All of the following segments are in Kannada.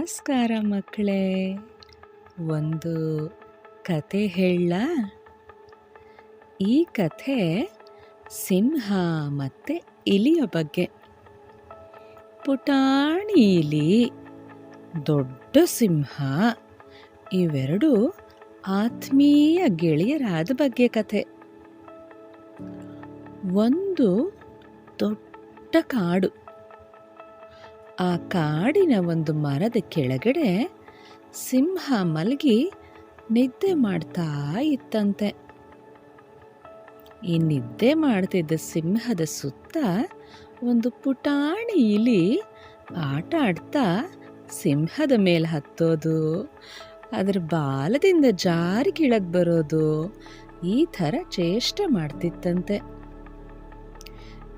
ನಮಸ್ಕಾರ ಮಕ್ಕಳೇ. ಒಂದು ಕತೆ ಹೇಳ. ಈ ಕಥೆ ಸಿಂಹ ಮತ್ತು ಇಲಿಯ ಬಗ್ಗೆ. ಪುಟಾಣಿ ಇಲಿ, ದೊಡ್ಡ ಸಿಂಹ, ಇವೆರಡು ಆತ್ಮೀಯ ಗೆಳೆಯರಾದ ಬಗ್ಗೆ ಕಥೆ. ಒಂದು ದೊಡ್ಡ ಕಾಡು. ಆ ಕಾಡಿನ ಒಂದು ಮರದ ಕೆಳಗಡೆ ಸಿಂಹ ಮಲಗಿ ನಿದ್ದೆ ಮಾಡ್ತಾ ಇತ್ತಂತೆ. ಈ ನಿದ್ದೆ ಮಾಡ್ತಿದ್ದ ಸಿಂಹದ ಸುತ್ತ ಒಂದು ಪುಟಾಣಿ ಇಲಿ ಆಟ ಆಡ್ತಾ ಸಿಂಹದ ಮೇಲೆ ಹತ್ತೋದು, ಅದರ ಬಾಲದಿಂದ ಜಾರಿ ಕೆಳಗೆ ಬರೋದು, ಈ ಥರ ಚೇಷ್ಟೆ ಮಾಡ್ತಿತ್ತಂತೆ.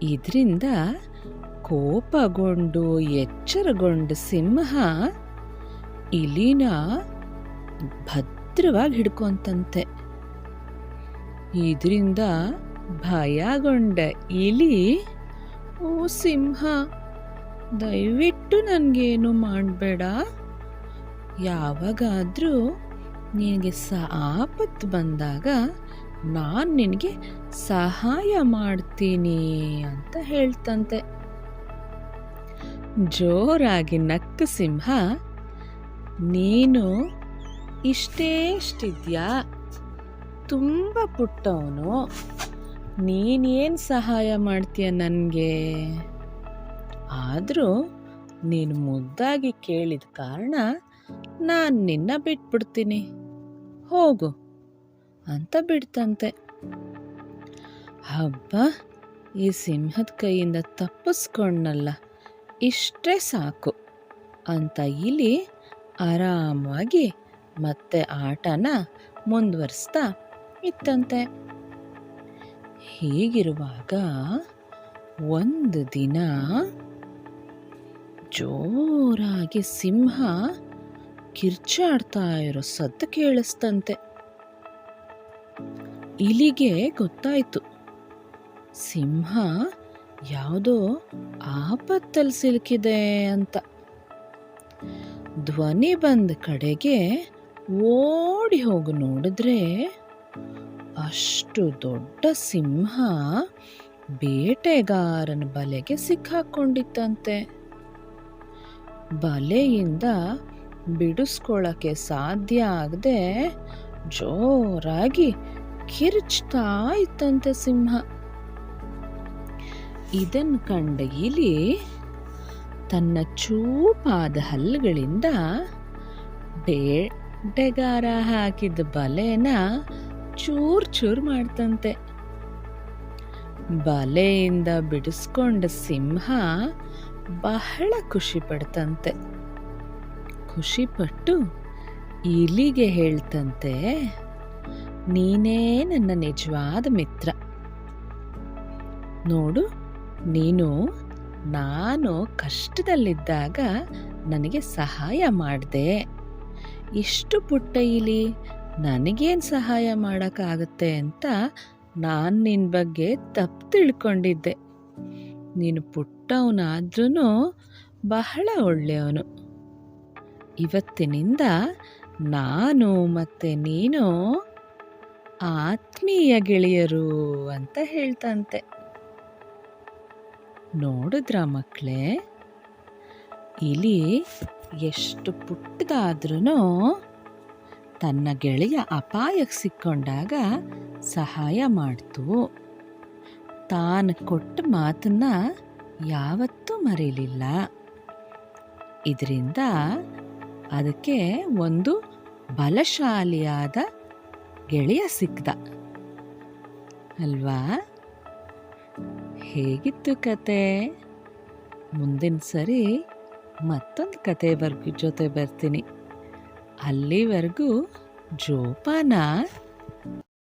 ಇದರಿಂದ ಕೋಪಗೊಂಡು ಎಚ್ಚರಗೊಂಡ ಸಿಂಹ ಇಲಿನ ಭದ್ರವಾಗಿ ಹಿಡ್ಕೊಂತಂತೆ. ಇದರಿಂದ ಭಯಗೊಂಡ ಇಲಿ, ಓ ಸಿಂಹ, ದಯವಿಟ್ಟು ನನಗೇನು ಮಾಡಬೇಡ. ಯಾವಾಗಾದರೂ ನಿನಗೆ ಆಪತ್ತು ಬಂದಾಗ ನಾನು ನಿನಗೆ ಸಹಾಯ ಮಾಡ್ತೀನಿ ಅಂತ ಹೇಳ್ತಂತೆ. ಜೋರಾಗಿ ನಕ್ಕ ಸಿಂಹ, ನೀನು ಇಷ್ಟೇಷ್ಟಿದ್ಯಾ ತುಂಬ ಪುಟ್ಟವನು. ನೀನೇನು ಸಹಾಯ ಮಾಡ್ತೀಯ ನನಗೆ? ಆದರೂ ನೀನು ಮುದ್ದಾಗಿ ಕೇಳಿದ ಕಾರಣ ನಾನು ನಿನ್ನ ಬಿಟ್ಬಿಡ್ತೀನಿ. ಹೋಗು, ಅಂತ ಬಿಡ್ತಂತೆ. ಹಬ್ಬ ಈ ಸಿಂಹದ ಕೈಯಿಂದ ತಪ್ಪಿಸ್ಕೊಂಡಲ್ಲ ಇಷ್ಟೇ ಸಾಕು. ಅಂತ ಇಲಿ ಆರಾಮಾಗಿ ಮತ್ತೆ ಆಟನ ಮುಂದುವರಿಸ್ತಾ ಇತ್ತಂತೆ. ಹೀಗಿರುವಾಗ ಒಂದು ದಿನ ಜೋರಾಗಿ ಸಿಂಹ ಕಿರ್ಚಾಡ್ತಾ ಇರೋ ಸದ್ದು ಕೇಳಿಸ್ತಂತೆ. ಇಲಿಗೆ ಗೊತ್ತಾಯಿತು. ಸಿಂಹ ಯಾವುದೋ ಆಪತ್ತಲ್ಲಿ ಸಿಲುಕಿದೆ ಅಂತ. ಧ್ವನಿ ಬಂದ ಕಡೆಗೆ ಓಡಿ ಹೋಗಿ ನೋಡಿದ್ರೆ ಅಷ್ಟು ದೊಡ್ಡ ಸಿಂಹ ಬೇಟೆಗಾರನ ಬಲೆಗೆ ಸಿಕ್ಕಾಕೊಂಡಿತ್ತಂತೆ. ಬಲೆಯಿಂದ ಬಿಡಿಸ್ಕೊಳ್ಳಕ್ಕೆ ಸಾಧ್ಯ ಆಗದೆ ಜೋರಾಗಿ ಕಿರ್ಚ್ತಾ ಇತ್ತಂತೆ ಸಿಂಹ. ಇದನ್ನು ಕಂಡ ಇಲಿ ತನ್ನ ಚೂಪಾದ ಹಲ್ಲುಗಳಿಂದ ಬೇಟೆಗಾರ ಹಾಕಿದ ಬಲೆನ ಚೂರ್ ಚೂರ್ ಮಾಡ್ತಂತೆ. ಬಲೆಯಿಂದ ಬಿಡಿಸ್ಕೊಂಡ ಸಿಂಹ ಬಹಳ ಖುಷಿ ಪಡ್ತಂತೆ. ಖುಷಿಪಟ್ಟು ಇಲಿಗೆ ಹೇಳ್ತಂತೆ, ನೀನೇ ನನ್ನ ನಿಜವಾದ ಮಿತ್ರ. ನೋಡು ನೀನು, ನಾನು ಕಷ್ಟದಲ್ಲಿದ್ದಾಗ ನನಗೆ ಸಹಾಯ ಮಾಡಿದೆ. ಇಷ್ಟು ಪುಟ್ಟ ಇಲಿ, ನನಗೇನು ಸಹಾಯ ಮಾಡೋಕ್ಕಾಗುತ್ತೆ ಅಂತ ನಾನು ನಿನ್ನ ಬಗ್ಗೆ ತಪ್ಪು ತಿಳ್ಕೊಂಡಿದ್ದೆ. ನೀನು ಪುಟ್ಟವನಾದ್ರೂ ಬಹಳ ಒಳ್ಳೆಯವನು. ಇವತ್ತಿನಿಂದ ನಾನು ಮತ್ತು ನೀನು ಆತ್ಮೀಯ ಗೆಳೆಯರು ಅಂತ ಹೇಳ್ತಂತೆ. ನೋಡಿದ್ರ ಮಕ್ಕಳೇ ಇಲಿ ಎಷ್ಟು ಪುಟ್ಟದಾದ್ರೂ ತನ್ನ ಗೆಳೆಯ ಅಪಾಯಕ್ಕೆ ಸಿಕ್ಕೊಂಡಾಗ ಸಹಾಯ ಮಾಡ್ತು. ತಾನು ಕೊಟ್ಟ ಮಾತನ್ನ ಯಾವತ್ತೂ ಮರೀಲಿಲ್ಲ ಇದರಿಂದ ಅದಕ್ಕೆ ಒಂದು ಬಲಶಾಲಿಯಾದ ಗೆಳೆಯ ಸಿಕ್ಕದ ಅಲ್ವಾ? ಹೇಗಿತ್ತು ಕತೆ? ಮುಂದಿನ ಸರಿ ಮತ್ತೊಂದು ಕತೆ ಬರ್ಗು ಜೊತೆ ಬರ್ತೀನಿ. ಅಲ್ಲಿವರೆಗೂ ಜೋಪಾನ.